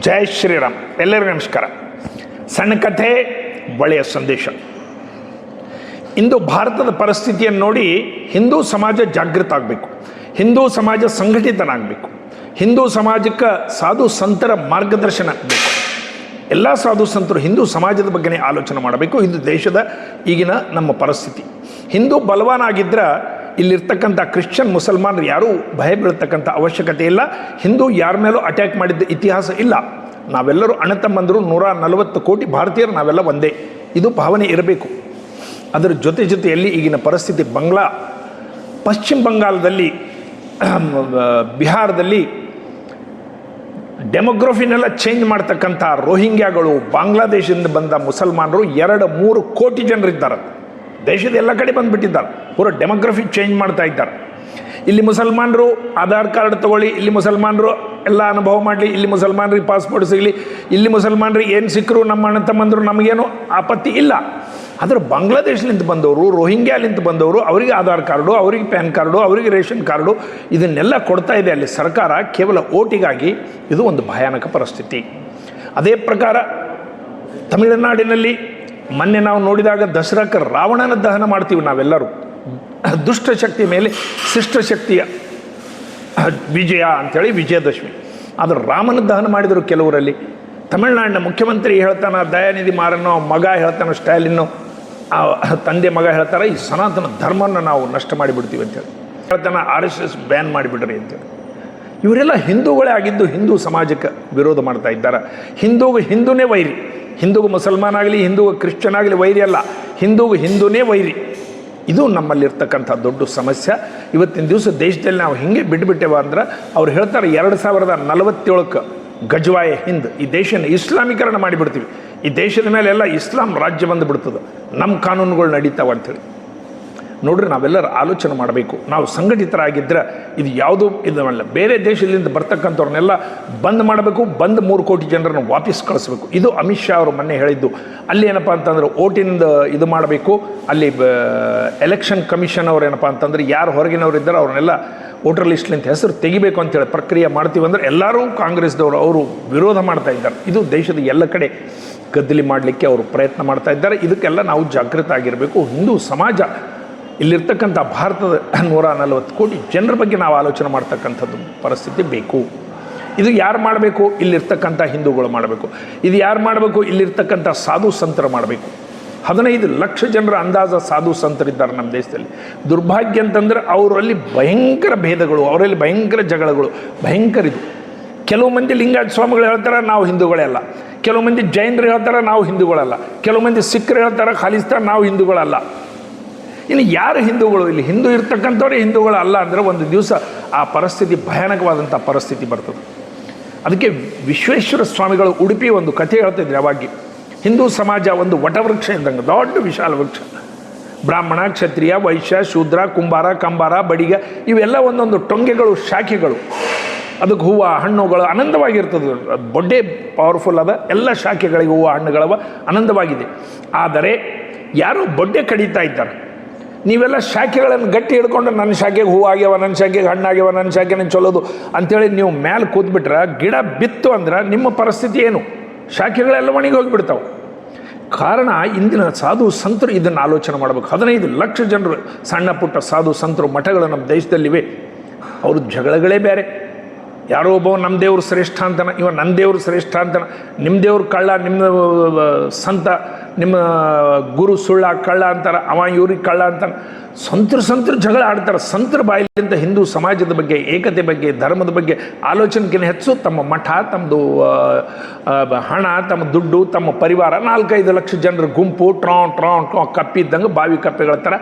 ಜೈ ಶ್ರೀರಾಮ್. ಎಲ್ಲರಿಗೂ ನಮಸ್ಕಾರ. ಸಣ್ಣ ಕಥೆ, ಒಳ್ಳೆಯ ಸಂದೇಶ. ಇಂದು ಭಾರತದ ಪರಿಸ್ಥಿತಿಯನ್ನು ನೋಡಿ ಹಿಂದೂ ಸಮಾಜ ಜಾಗೃತ ಆಗಬೇಕು. ಹಿಂದೂ ಸಮಾಜ ಸಂಘಟಿತನಾಗಬೇಕು. ಹಿಂದೂ ಸಮಾಜಕ್ಕೆ ಸಾಧು ಸಂತರ ಮಾರ್ಗದರ್ಶನ ಬೇಕು. ಎಲ್ಲ ಸಾಧು ಸಂತರು ಹಿಂದೂ ಸಮಾಜದ ಬಗ್ಗೆನೇ ಆಲೋಚನೆ ಮಾಡಬೇಕು. ಇದು ದೇಶದ ಈಗಿನ ನಮ್ಮ ಪರಿಸ್ಥಿತಿ. ಹಿಂದೂ ಬಲವಾನಾಗಿದ್ದರೆ ಇಲ್ಲಿರ್ತಕ್ಕಂಥ ಕ್ರಿಶ್ಚಿಯನ್ ಮುಸಲ್ಮಾನರು ಯಾರೂ ಭಯ ಬೀಳ್ತಕ್ಕಂಥ ಅವಶ್ಯಕತೆ ಇಲ್ಲ. ಹಿಂದೂ ಯಾರ ಮೇಲೂ ಅಟ್ಯಾಕ್ ಮಾಡಿದ್ದ ಇತಿಹಾಸ ಇಲ್ಲ. ನಾವೆಲ್ಲರೂ ಅಣ್ಣತಮ್ಮಂದರು ನೂರ ನಲವತ್ತು ಕೋಟಿ ಭಾರತೀಯರು, ನಾವೆಲ್ಲ ಒಂದೇ. ಇದು ಭಾವನೆ ಇರಬೇಕು. ಅದರ ಜೊತೆ ಜೊತೆಯಲ್ಲಿ ಈಗಿನ ಪರಿಸ್ಥಿತಿ ಬಂಗ್ಲಾ. ಪಶ್ಚಿಮ ಬಂಗಾಳದಲ್ಲಿ ಬಿಹಾರದಲ್ಲಿ ಡೆಮೋಗ್ರಫಿನೆಲ್ಲ ಚೇಂಜ್ ಮಾಡ್ತಕ್ಕಂಥ ರೋಹಿಂಗ್ಯಾಗಳು, ಬಾಂಗ್ಲಾದೇಶದಿಂದ ಬಂದ ಮುಸಲ್ಮಾನರು ಎರಡು ಮೂರು ಕೋಟಿ ಜನರಿದ್ದಾರೆ. ದೇಶದ ಎಲ್ಲ ಕಡೆ ಬಂದುಬಿಟ್ಟಿದ್ದಾರೆ. ಪೂರ ಡೆಮೋಗ್ರಫಿ ಚೇಂಜ್ ಮಾಡ್ತಾ ಇದ್ದಾರೆ. ಇಲ್ಲಿ ಮುಸಲ್ಮಾನರು ಆಧಾರ್ ಕಾರ್ಡ್ ತಗೊಳ್ಳಿ, ಇಲ್ಲಿ ಮುಸಲ್ಮಾನರು ಎಲ್ಲ ಅನುಭವ ಮಾಡಲಿ, ಇಲ್ಲಿ ಮುಸಲ್ಮಾನರಿಗೆ ಪಾಸ್ಪೋರ್ಟ್ ಸಿಗಲಿ, ಇಲ್ಲಿ ಮುಸಲ್ಮಾನರಿಗೆ ಏನು ಸಿಕ್ಕರು ನಮ್ಮ ಅಣ್ಣ ತಮ್ಮಂದರು ನಮಗೇನು ಆಪತ್ತಿ ಇಲ್ಲ. ಆದರೆ ಬಾಂಗ್ಲಾದೇಶಲಿಂದ ಬಂದವರು ರೋಹಿಂಗ್ಯಾಲಿಂದ ಬಂದವರು, ಅವರಿಗೆ ಆಧಾರ್ ಕಾರ್ಡು, ಅವರಿಗೆ ಪ್ಯಾನ್ ಕಾರ್ಡು, ಅವರಿಗೆ ರೇಷನ್ ಕಾರ್ಡು, ಇದನ್ನೆಲ್ಲ ಕೊಡ್ತಾ ಇದೆ ಅಲ್ಲಿ ಸರ್ಕಾರ ಕೇವಲ ಓಟಿಗಾಗಿ. ಇದು ಒಂದು ಭಯಾನಕ ಪರಿಸ್ಥಿತಿ. ಅದೇ ಪ್ರಕಾರ ತಮಿಳುನಾಡಿನಲ್ಲಿ ಮೊನ್ನೆ ನಾವು ನೋಡಿದಾಗ ದಸರಾಕ ರಾವಣನ ದಹನ ಮಾಡ್ತೀವಿ ನಾವೆಲ್ಲರೂ. ದುಷ್ಟ ಶಕ್ತಿ ಮೇಲೆ ಶಿಷ್ಟ ಶಕ್ತಿಯ ವಿಜಯ ಅಂಥೇಳಿ ವಿಜಯದಶಮಿ. ಆದರೆ ರಾಮನ ದಹನ ಮಾಡಿದರು ಕೆಲವರಲ್ಲಿ. ತಮಿಳ್ನಾಡಿನ ಮುಖ್ಯಮಂತ್ರಿ ಹೇಳ್ತಾನೆ, ದಯಾನಿಧಿ ಮಾರನ್ನು, ಮಗ ಹೇಳ್ತಾನ ಸ್ಟಾಲಿನ್ನು ಆ, ತಂದೆ ಮಗ ಹೇಳ್ತಾರೆ, ಈ ಸನಾತನ ಧರ್ಮವನ್ನು ನಾವು ನಷ್ಟ ಮಾಡಿಬಿಡ್ತೀವಿ ಅಂತೇಳಿ. ಹೇಳ್ತಾನೆ, ಆರ್ ಎಸ್ ಎಸ್ ಬ್ಯಾನ್ ಮಾಡಿಬಿಡ್ರಿ ಅಂತೇಳಿ. ಇವರೆಲ್ಲ ಹಿಂದೂಗಳೇ ಆಗಿದ್ದು ಹಿಂದೂ ಸಮಾಜಕ್ಕೆ ವಿರೋಧ ಮಾಡ್ತಾ ಇದ್ದಾರೆ. ಹಿಂದೂ ಹಿಂದೂನೇ ವೈರಿ. ಹಿಂದೂಗೆ ಮುಸಲ್ಮಾನ್ ಆಗಲಿ ಹಿಂದೂಗೆ ಕ್ರಿಶ್ಚಿಯನ್ ಆಗಲಿ ವೈರಿ ಅಲ್ಲ. ಹಿಂದೂಗೆ ಹಿಂದೂನೇ ವೈರಿ. ಇದು ನಮ್ಮಲ್ಲಿರ್ತಕ್ಕಂಥ ದೊಡ್ಡ ಸಮಸ್ಯೆ. ಇವತ್ತಿನ ದಿವಸ ದೇಶದಲ್ಲಿ ನಾವು ಹಿಂಗೆ ಬಿಟ್ಬಿಟ್ಟೇವ ಅಂದ್ರೆ ಅವ್ರು ಹೇಳ್ತಾರೆ ಎರಡು ಸಾವಿರದ ನಲವತ್ತೇಳಕ್ಕೆ ಗಜ್ವಾಯ ಹಿಂದ್. ಈ ದೇಶನ ಇಸ್ಲಾಮೀಕರಣ ಮಾಡಿಬಿಡ್ತೀವಿ. ಈ ದೇಶದ ಮೇಲೆ ಎಲ್ಲ ಇಸ್ಲಾಂ ರಾಜ್ಯ ಬಂದು ಬಿಡ್ತದೆ ನಮ್ಮ ಕಾನೂನುಗಳು ನಡೀತಾವ ಅಂಥೇಳಿ. ನೋಡ್ರಿ ನಾವೆಲ್ಲರೂ ಆಲೋಚನೆ ಮಾಡಬೇಕು. ನಾವು ಸಂಘಟಿತರಾಗಿದ್ದರೆ ಇದು ಯಾವುದೂ ಇದಲ್ಲ ಬೇರೆ ದೇಶದಿಂದ ಬರ್ತಕ್ಕಂಥವ್ರನ್ನೆಲ್ಲ ಬಂದ್ ಮಾಡಬೇಕು, ಬಂದ್ ಮೂರು ಕೋಟಿ ಜನರನ್ನು ವಾಪಸ್ ಕಳಿಸ್ಬೇಕು. ಇದು ಅಮಿತ್ ಶಾ ಅವರು ಮೊನ್ನೆ ಹೇಳಿದ್ದು. ಅಲ್ಲಿ ಏನಪ್ಪ ಅಂತಂದ್ರೆ ಓಟಿಂದ ಇದು ಮಾಡಬೇಕು, ಅಲ್ಲಿ ಎಲೆಕ್ಷನ್ ಕಮಿಷನ್ ಅವ್ರು ಏನಪ್ಪ ಅಂತಂದ್ರೆ ಯಾರು ಹೊರಗಿನವ್ರು ಇದ್ದಾರೆ ಅವ್ರನ್ನೆಲ್ಲ ವೋಟರ್ ಲಿಸ್ಟ್ಲಿಂದ ಹೆಸರು ತೆಗಿಬೇಕು ಅಂತೇಳಿ ಪ್ರಕ್ರಿಯೆ ಮಾಡ್ತೀವಿ ಅಂದರೆ ಎಲ್ಲರೂ ಕಾಂಗ್ರೆಸ್ದವರು ಅವರು ವಿರೋಧ ಮಾಡ್ತಾ ಇದ್ದಾರೆ. ಇದು ದೇಶದ ಎಲ್ಲ ಕಡೆ ಗದ್ದಲಿ ಮಾಡಲಿಕ್ಕೆ ಅವರು ಪ್ರಯತ್ನ ಮಾಡ್ತಾ ಇದ್ದಾರೆ. ಇದಕ್ಕೆಲ್ಲ ನಾವು ಜಾಗೃತ ಆಗಿರಬೇಕು. ಹಿಂದೂ ಸಮಾಜ ಇಲ್ಲಿರ್ತಕ್ಕಂಥ ಭಾರತದ ನೂರ ನಲವತ್ತು ಕೋಟಿ ಜನರ ಬಗ್ಗೆ ನಾವು ಆಲೋಚನೆ ಮಾಡ್ತಕ್ಕಂಥದ್ದು ಪರಿಸ್ಥಿತಿ ಬೇಕು. ಇದು ಯಾರು ಮಾಡಬೇಕು? ಇಲ್ಲಿರ್ತಕ್ಕಂಥ ಹಿಂದೂಗಳು ಮಾಡಬೇಕು. ಇದು ಯಾರು ಮಾಡಬೇಕು? ಇಲ್ಲಿರ್ತಕ್ಕಂಥ ಸಾಧು ಸಂತರು ಮಾಡಬೇಕು. ಹದಿನೈದು ಲಕ್ಷ ಜನರ ಅಂದಾಜ ಸಾಧು ಸಂತರಿದ್ದಾರೆ ನಮ್ಮ ದೇಶದಲ್ಲಿ. ದುರ್ಭಾಗ್ಯ ಅಂತಂದ್ರೆ ಅವರಲ್ಲಿ ಭಯಂಕರ ಭೇದಗಳು, ಅವರಲ್ಲಿ ಭಯಂಕರ ಜಗಳಗಳು, ಭಯಂಕರ ಇದು. ಕೆಲವು ಮಂದಿ ಲಿಂಗಾಯತ ಸ್ವಾಮಿಗಳು ಹೇಳ್ತಾರೆ, ನಾವು ಹಿಂದೂಗಳೇ ಅಲ್ಲ. ಕೆಲವು ಮಂದಿ ಜೈನರು ಹೇಳ್ತಾರೆ, ನಾವು ಹಿಂದೂಗಳಲ್ಲ. ಕೆಲವು ಮಂದಿ ಸಿಖ್ರು ಹೇಳ್ತಾರೆ ಖಾಲಿಸ್ತಾನ್ ನಾವು ಹಿಂದೂಗಳಲ್ಲ. ಇನ್ನು ಯಾರು ಹಿಂದೂಗಳು? ಇಲ್ಲಿ ಹಿಂದೂ ಇರ್ತಕ್ಕಂಥವ್ರೆ ಹಿಂದೂಗಳು ಅಲ್ಲ ಅಂದರೆ ಒಂದು ದಿವಸ ಆ ಪರಿಸ್ಥಿತಿ ಭಯಾನಕವಾದಂಥ ಪರಿಸ್ಥಿತಿ ಬರ್ತದೆ. ಅದಕ್ಕೆ ವಿಶ್ವೇಶ್ವರ ಸ್ವಾಮಿಗಳು ಉಡುಪಿ ಒಂದು ಕಥೆ ಹೇಳ್ತಿದ್ರು ಯಾವಾಗಿ ಹಿಂದೂ ಸಮಾಜ ಒಂದು ವಟವೃಕ್ಷ ಇದ್ದಂಗೆ ದೊಡ್ಡ ವಿಶಾಲ ವೃಕ್ಷ. ಬ್ರಾಹ್ಮಣ, ಕ್ಷತ್ರಿಯ, ವೈಶ್ಯ, ಶೂದ್ರ, ಕುಂಬಾರ, ಕಂಬಾರ, ಬಡಿಗ, ಇವೆಲ್ಲ ಒಂದೊಂದು ಟೊಂಗೆಗಳು, ಶಾಖೆಗಳು. ಅದಕ್ಕೆ ಹೂವು, ಹಣ್ಣುಗಳು ಆನಂದವಾಗಿರ್ತದೆ. ಬೊಡ್ಡೆ ಪವರ್ಫುಲ್ ಅದ, ಎಲ್ಲ ಶಾಖೆಗಳಿಗೆ ಹೂವು, ಹಣ್ಣುಗಳವ ಆನಂದವಾಗಿದೆ. ಆದರೆ ಯಾರು ಬೊಡ್ಡೆ ಕಡಿತಾ ಇದ್ದಾರೆ. ನೀವೆಲ್ಲ ಶಾಖೆಗಳನ್ನು ಗಟ್ಟಿ ಹಿಡ್ಕೊಂಡು ನನ್ನ ಶಾಖೆಗೆ ಹೂ ಆಗ್ಯಾವ ನನ್ನ ಶಾಖೆಗೆ ಹಣ್ಣಾಗ್ಯಾವ ನನ್ನ ಶಾಖೆನ ಚಲೋದು ಅಂಥೇಳಿ ನೀವು ಮ್ಯಾಲೆ ಕೂತ್ಬಿಟ್ರೆ ಗಿಡ ಬಿತ್ತು ಅಂದ್ರೆ ನಿಮ್ಮ ಪರಿಸ್ಥಿತಿ ಏನು? ಶಾಖೆಗಳೆಲ್ಲ ಒಣಗಿ ಹೋಗಿಬಿಡ್ತಾವೆ. ಕಾರಣ ಇಂದಿನ ಸಾಧು ಸಂತರು ಇದನ್ನು ಆಲೋಚನೆ ಮಾಡಬೇಕು. ಹದಿನೈದು ಲಕ್ಷ ಜನರು ಸಣ್ಣ ಪುಟ್ಟ ಸಾಧು ಸಂತರು ಮಠಗಳು ನಮ್ಮ ದೇಶದಲ್ಲಿವೆ. ಅವ್ರ ಜಗಳಗಳೇ ಬೇರೆ. ಯಾರೋ ಒಬ್ಬ ನಮ್ಮ ದೇವ್ರು ಶ್ರೇಷ್ಠ ಅಂತನ, ಇವ ನನ್ನ ದೇವ್ರು ಶ್ರೇಷ್ಠ ಅಂತಾನ ನಿಮ್ಮ ದೇವ್ರು ಕಳ್ಳ, ನಿಮ್ಮ ಸಂತ, ನಿಮ್ಮ ಗುರು ಸುಳ್ಳ ಕಳ್ಳ ಅಂತಾರೆ, ಅವ ಇವ್ರಿಗೆ ಕಳ್ಳ ಅಂತಾನೆ. ಸಂತರು ಸಂತರು ಜಗಳ ಆಡ್ತಾರೆ. ಸಂತರ ಬಾಯಿಲಿಂದ ಹಿಂದೂ ಸಮಾಜದ ಬಗ್ಗೆ, ಏಕತೆ ಬಗ್ಗೆ, ಧರ್ಮದ ಬಗ್ಗೆ ಆಲೋಚನೆಗಿಂತ ಹೆಚ್ಚು ತಮ್ಮ ಮಠ ತಮ್ಮದು ಹಣ, ತಮ್ಮ ದುಡ್ಡು, ತಮ್ಮ ಪರಿವಾರ, ನಾಲ್ಕೈದು ಲಕ್ಷ ಜನರ ಗುಂಪು ಟ್ರಾನ್ ಟ್ರಾನ್ ಟ್ರಾ, ಕಪ್ಪಿದ್ದಂಗೆ ಬಾವಿ ಕಪ್ಪೆಗಳ ಥರ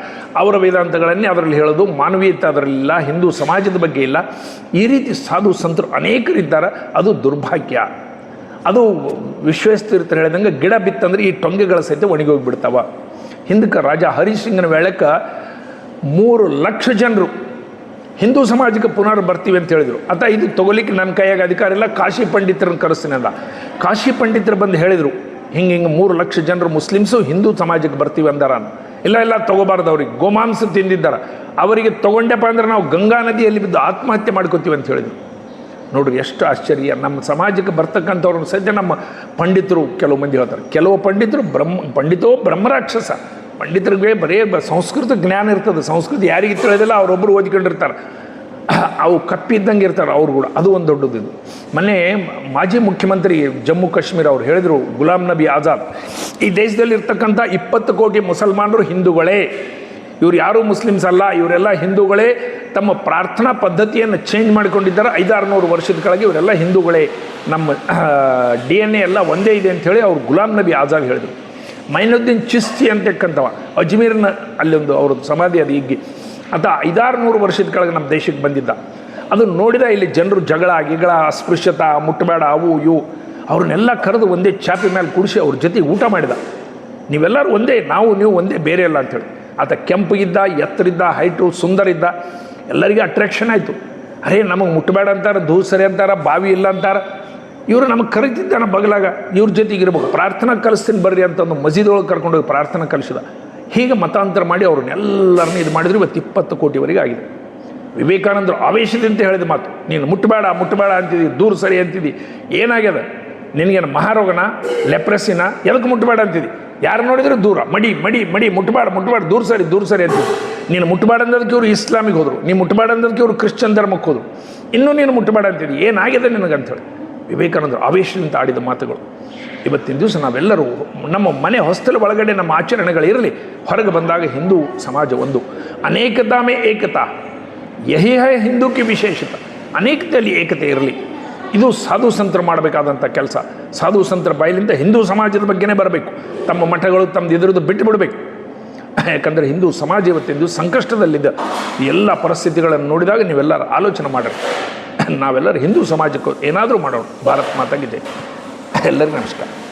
ಅವರ ವೇದಾಂತಗಳನ್ನೇ ಅದರಲ್ಲಿ ಹೇಳೋದು. ಮಾನವೀಯತೆ ಅದರಲ್ಲಿಲ್ಲ, ಹಿಂದೂ ಸಮಾಜದ ಬಗ್ಗೆ ಇಲ್ಲ. ಈ ರೀತಿ ಸಾಧು ಸಂತರು ಅನೇಕರಿದ್ದಾರೆ. ಅದು ದುರ್ಭಾಗ್ಯ. ಅದು ವಿಶ್ವೇಶ್ವತೀರ್ಥರು ಹೇಳಿದಂಗೆ ಗಿಡ ಬಿತ್ತಂದ್ರೆ ಈ ಟೊಂಗೆಗಳ ಸಹಿತ ಒಣಗೋಗ್ಬಿಡ್ತಾವ ಹಿಂದಕ್ಕೆ ರಾಜ ಹರಿಸಿಂಗನ ವೇಳಕ್ಕೆ ಮೂರು ಲಕ್ಷ ಜನರು ಹಿಂದೂ ಸಮಾಜಕ್ಕೆ ಪುನರ್ ಬರ್ತೀವಿ ಅಂತ ಹೇಳಿದರು. ಅತ ಇದು ತಗೊಲಿಕ್ಕೆ ನನ್ನ ಕೈಯಾಗ ಅಧಿಕಾರ ಇಲ್ಲ, ಕಾಶಿ ಪಂಡಿತರನ್ನು ಕರೆಸ್ತೀನಿ ಅಂದ. ಕಾಶಿ ಪಂಡಿತರು ಬಂದು ಹೇಳಿದರು, ಹಿಂಗೆ ಹಿಂಗೆ ಮೂರು ಲಕ್ಷ ಜನರು ಮುಸ್ಲಿಮ್ಸು ಹಿಂದೂ ಸಮಾಜಕ್ಕೆ ಬರ್ತೀವಿ ಅಂದಾರ ಇಲ್ಲ ಇಲ್ಲ, ತೊಗೋಬಾರ್ದು ಅವ್ರಿಗೆ. ಗೋಮಾಂಸ ತಿಂದಿದ್ದಾರೆ. ಅವರಿಗೆ ತಗೊಂಡೆಪ್ಪ ಅಂದ್ರೆ ನಾವು ಗಂಗಾ ನದಿಯಲ್ಲಿ ಬಿದ್ದು ಆತ್ಮಹತ್ಯೆ ಮಾಡ್ಕೋತೀವಿ ಅಂತ ಹೇಳಿದ್ರು. ನೋಡ್ರಿ ಎಷ್ಟು ಆಶ್ಚರ್ಯ. ನಮ್ಮ ಸಮಾಜಕ್ಕೆ ಬರ್ತಕ್ಕಂಥವ್ರನ್ನ ಸದ್ಯ ನಮ್ಮ ಪಂಡಿತರು ಕೆಲವು ಮಂದಿ ಹೇಳ್ತಾರೆ. ಕೆಲವು ಪಂಡಿತರು ಬ್ರಹ್ಮ, ಪಂಡಿತೋ ಬ್ರಹ್ಮರಾಕ್ಷಸ. ಪಂಡಿತರಿಗೆ ಬರೇ ಸಂಸ್ಕೃತ ಜ್ಞಾನ ಇರ್ತದೆ. ಸಂಸ್ಕೃತಿ ಯಾರಿಗೆ ತಿಳಿಯೋದಿಲ್ಲ ಅವರೊಬ್ಬರು ಓದ್ಕೊಂಡಿರ್ತಾರೆ. ಅವು ಕಪ್ಪಿದ್ದಂಗೆ ಇರ್ತಾರೆ ಅವ್ರು ಕೂಡ. ಅದು ಒಂದು ದೊಡ್ಡದು ಇದು. ಮೊನ್ನೆ ಮಾಜಿ ಮುಖ್ಯಮಂತ್ರಿ ಜಮ್ಮು ಕಾಶ್ಮೀರ ಅವ್ರು ಹೇಳಿದರು, ಗುಲಾಂ ನಬಿ ಆಜಾದ್, ಈ ದೇಶದಲ್ಲಿ ಇರ್ತಕ್ಕಂಥ ಇಪ್ಪತ್ತು ಕೋಟಿ ಮುಸಲ್ಮಾನರು ಹಿಂದೂಗಳೇ. ಇವ್ರು ಯಾರೂ ಮುಸ್ಲಿಮ್ಸ್ ಅಲ್ಲ, ಇವರೆಲ್ಲ ಹಿಂದೂಗಳೇ. ತಮ್ಮ ಪ್ರಾರ್ಥನಾ ಪದ್ಧತಿಯನ್ನು ಚೇಂಜ್ ಮಾಡಿಕೊಂಡಿದ್ದಾರೆ. ಐದಾರುನೂರು ವರ್ಷದ ಕೆಳಗೆ ಇವರೆಲ್ಲ ಹಿಂದೂಗಳೇ. ನಮ್ಮ ಡಿ ಎನ್ ಎ ಎಲ್ಲ ಒಂದೇ ಇದೆ ಅಂಥೇಳಿ ಅವ್ರು ಗುಲಾಮ್ ನಬಿ ಆಜಾದ್ ಹೇಳಿದರು. ಮೈನುದ್ದೀನ್ ಚಿಸ್ತಿ ಅಂತಕ್ಕಂಥವ ಅಜ್ಮೀರ್ನ ಅಲ್ಲೊಂದು ಅವ್ರದ್ದು ಸಮಾಧಿ ಅದು ಈಗ ಆತ ಐದಾರು ನೂರು ವರ್ಷದ ಕೆಳಗೆ ನಮ್ಮ ದೇಶಕ್ಕೆ ಬಂದಿದ್ದ. ಅದನ್ನು ನೋಡಿದ ಇಲ್ಲಿ ಜನರು ಜಗಳ, ಗಿಗಳ, ಅಸ್ಪೃಶ್ಯತ ಮುಟ್ಟಬೇಡ ಅವು, ಇವು. ಅವ್ರನ್ನೆಲ್ಲ ಕರೆದು ಒಂದೇ ಚಾಪಿ ಮೇಲೆ ಕುಡಿಸಿ ಅವ್ರ ಜೊತೆ ಊಟ ಮಾಡಿದ. ನೀವೆಲ್ಲರೂ ಒಂದೇ, ನಾವು, ನೀವು ಒಂದೇ, ಬೇರೆ ಅಲ್ಲ ಅಂಥೇಳಿ ಆತ ಕೆಂಪಗಿದ್ದ ಎತ್ತರಿದ್ದ ಹೈಟು ಸುಂದರ ಇದ್ದ, ಎಲ್ಲರಿಗೂ ಅಟ್ರಾಕ್ಷನ್ ಆಯಿತು. ಅರೇ, ನಮಗೆ ಮುಟ್ಟಬೇಡ ಅಂತಾರೆ ದೂಸರಿ ಸರಿ ಅಂತಾರೆ, ಬಾವಿ ಇಲ್ಲ ಅಂತಾರೆ. ಇವರು ನಮಗೆ ಕರಿತಿದ್ದಾನೆ ಬಗಲಾಗ. ಇವ್ರ ಜೊತೆಗೆ ಇರ್ಬೇಕು. ಪ್ರಾರ್ಥನಾ ಕಲಿಸ್ತೀನಿ ಬರ್ರಿ ಅಂತ ಒಂದು ಮಸೀದೊಳಗೆ ಕರ್ಕೊಂಡೋಗಿ ಪ್ರಾರ್ಥನಾ ಕಲಿಸಿದ. ಹೀಗೆ ಮತಾಂತರ ಮಾಡಿ ಅವ್ರನ್ನೆಲ್ಲರನ್ನ ಇದು ಮಾಡಿದ್ರು ಇವತ್ತು ಇಪ್ಪತ್ತು ಕೋಟಿವರೆಗೆ ಆಗಿದೆ. ವಿವೇಕಾನಂದರು ಆವೇಶದಿಂದ ಹೇಳಿದ ಮಾತು. ನೀನು ಮುಟ್ಟಬೇಡ ಮುಟ್ಟಬೇಡ ಅಂತಿದ್ದಿ ದೂರ ಸರಿ ಅಂತಿದ್ದಿ ಏನಾಗ್ಯದ? ನಿನಗೇನು ಮಹಾರೋಗನ, ಲೆಪ್ರೆಸಿನ ಎದಕ್ಕೆ ಮುಟ್ಟಬೇಡ ಅಂತಿದ್ದಿ ಯಾರು ನೋಡಿದ್ರು ದೂರ, ಮಡಿ ಮಡಿ ಮಡಿ ಮುಟ್ಬಾಡ ಮುಟ್ಬಾಡ ದೂರ ಸರಿ ದೂರ ಸರಿ ಅಂತ. ನೀನು ಮುಟ್ಬಾಡ ಅಂದದಕ್ಕೆ ಇವರು ಇಸ್ಲಾಮಿಗೆ ಹೋದರು, ನೀನು ಮುಟ್ಬಾಡ ಅಂದದಕ್ಕೆ ಇವರು ಕ್ರಿಶ್ಚಿಯನ್ ಧರ್ಮಕ್ಕೆ ಹೋದರು. ಇನ್ನೂ ನೀನು ಮುಟ್ಬಾಡ ಅಂತಿದ್ದಿ, ಏನಾಗಿದೆ ನಿನಗಂಥೇಳಿ ವಿವೇಕಾನಂದರು ಆವೇಶದಿಂದ ಆಡಿದ ಮಾತುಗಳು. ಇವತ್ತಿನ ದಿವಸ ನಾವೆಲ್ಲರೂ ನಮ್ಮ ಮನೆ ಹೊಸ್ತಲ ಒಳಗಡೆ ನಮ್ಮ ಆಚರಣೆಗಳಿರಲಿ, ಹೊರಗೆ ಬಂದಾಗ ಹಿಂದೂ ಸಮಾಜ ಒಂದು. ಅನೇಕತಾಮೇ ಏಕತಾ ಯಹಿ ಹೈ ಹಿಂದೂ ಕಿ ವಿಶೇಷತ. ಅನೇಕತೆಯಲ್ಲಿ ಏಕತೆ ಇರಲಿ. ಇದು ಸಾಧು ಸಂತರು ಮಾಡಬೇಕಾದಂಥ ಕೆಲಸ. ಸಾಧು ಸಂತರ ಬಾಯಿಲಿಂದ ಹಿಂದೂ ಸಮಾಜದ ಬಗ್ಗೆನೇ ಬರಬೇಕು. ತಮ್ಮ ಮಠಗಳು ತಮ್ಮದು ಇದರದ್ದು ಬಿಟ್ಟು ಬಿಡಬೇಕು. ಯಾಕಂದರೆ ಹಿಂದೂ ಸಮಾಜ ಇವತ್ತಿಂದು ಸಂಕಷ್ಟದಲ್ಲಿದ್ದ ಎಲ್ಲ ಪರಿಸ್ಥಿತಿಗಳನ್ನು ನೋಡಿದಾಗ ನೀವೆಲ್ಲರೂ ಆಲೋಚನೆ ಮಾಡಿರಿ. ನಾವೆಲ್ಲರೂ ಹಿಂದೂ ಸಮಾಜಕ್ಕೂ ಏನಾದರೂ ಮಾಡೋಣ. ಭಾರತ್ ಮಾತಾಗಿದೆ. ಎಲ್ಲರಿಗೂ ನಮಸ್ಕಾರ.